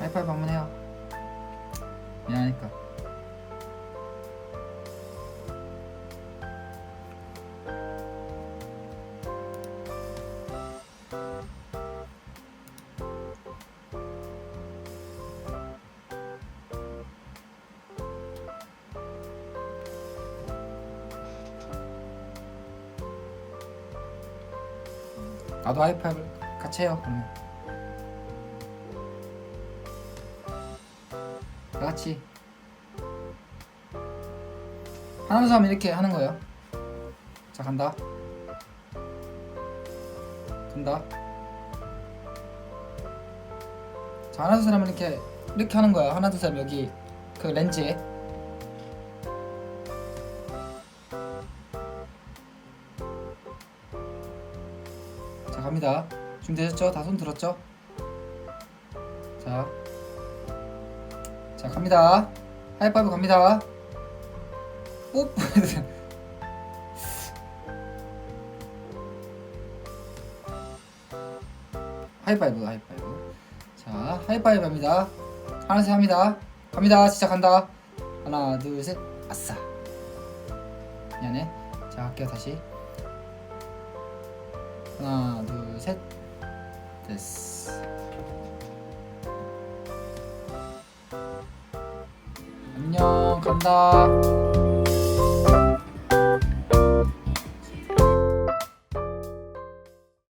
하이파이브 한번 해요. 미안하니까. 나도 하이파이브 같이 해요 그러면. 다 같이. 둘 하면 이렇게 하는 거예요. 자 간다. 간다. 자 하나 둘 하면 이렇게 이렇게 하는 거야. 하나 둘셋 여기 그 렌즈에 자 갑니다. 준비되셨죠? 다 손 들었죠? 자, 자 갑니다. 하이파이브 갑니다. ปุ๊ 하이파이브 하이파이브. 자 하이파이브 합니다. 하나씩 합니다. 갑니다. 시작한다. 하나 둘 셋. 아싸. 미안해. 자 할게요 다시 하나 둘 셋. 됐어. 안녕. 간다